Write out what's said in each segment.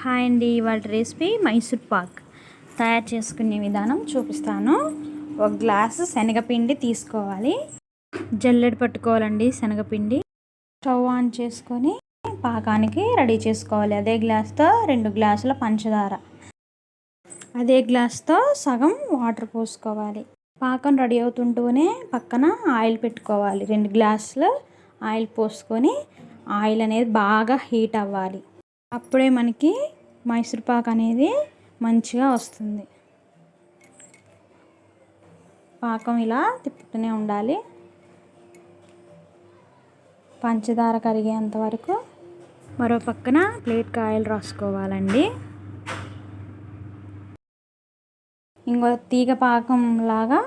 Hi అండి ఇవాళ recipe Mysore Pak. తయారు చేసుకునే విధానం చూపిస్తాను. ఒక గ్లాసు శనగపిండి తీసుకోవాలి. జల్లెడ పట్టుకోవాలండి శనగపిండి. స్టవ్ ఆన్ చేసుకొని పాకానికి రెడీ చేసుకోవాలి. అదే గ్లాస్తో రెండు గ్లాసుల పంచదార. అదే గ్లాస్తో సగం వాటర్ పోసుకోవాలి. పాకం రెడీ అవుతుంటూనే పక్కన ఆయిల్ పెట్టుకోవాలి. రెండు గ్లాసులు ఆయిల్ పోసుకొని ఆయిల్ అనేది బాగా హీట్ అవ్వాలి. అప్పుడే మనకి మైసూర్పాక్ అనేది మంచిగా వస్తుంది. పాకం ఇలా తిప్పుతూనే ఉండాలి. పంచదార కరిగేంత వరకు మరో పక్కన ప్లేట్ కాయలు రాసుకోవాలండి. ఇంకో తీగ పాకం లాగా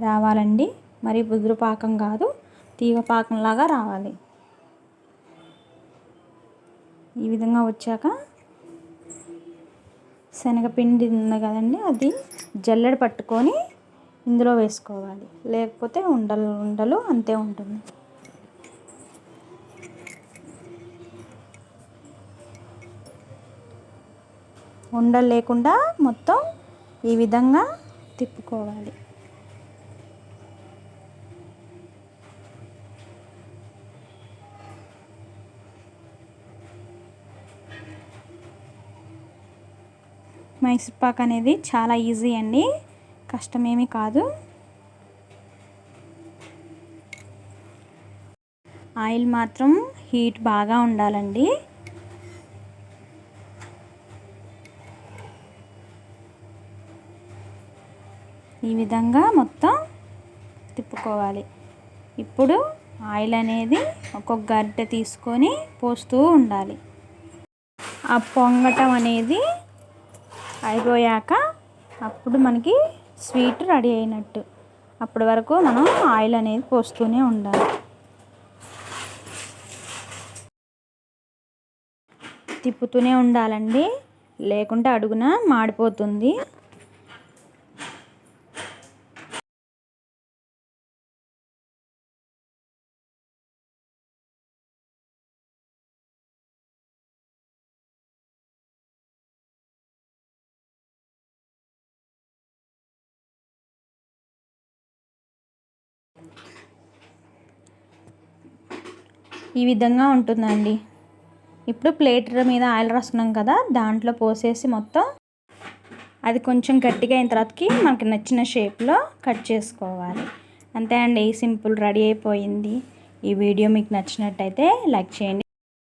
రావాలండి. మరి బుదురు పాకం కాదు తీగ పాకం లాగా రావాలి. ఈ విధంగా వచ్చాక శనగపిండి ఉంది కదండి అది జల్లెడ పట్టుకొని ఇందులో వేసుకోవాలి. లేకపోతే ఉండలు ఉండలు అంతే ఉంటుంది. ఉండలు లేకుండా మొత్తం ఈ విధంగా తిప్పుకోవాలి. మైసూర్ పాక్ అనేది చాలా ఈజీ అండి. కష్టమేమీ కాదు. ఆయిల్ మాత్రం హీట్ బాగా ఉండాలండి. ఈ విధంగా మొత్తం తిప్పుకోవాలి. ఇప్పుడు ఆయిల్ అనేది ఒక్కొక్క గరిటె తీసుకొని పోస్తూ ఉండాలి. ఆ పొంగటం అనేది అయిపోయాక అప్పుడు మనకి స్వీట్ రెడీ అయినట్టు. అప్పటి వరకు మనం ఆయిల్ అనేది పోస్తూనే ఉండాలి. తిప్పుతూనే ఉండాలండి. లేకుంటే అడుగున మాడిపోతుంది. ఈ విధంగా ఉంటుందండి. ఇప్పుడు ప్లేట్ మీద ఆయిల్ రాసుకున్నాం కదా దాంట్లో పోసేసి మొత్తం అది కొంచెం గట్టిగా అయిన తర్వాతకి మనకి నచ్చిన షేప్లో కట్ చేసుకోవాలి. అంతే అండి సింపుల్ రెడీ అయిపోయింది. ఈ వీడియో మీకు నచ్చినట్టయితే లైక్ చేయండి.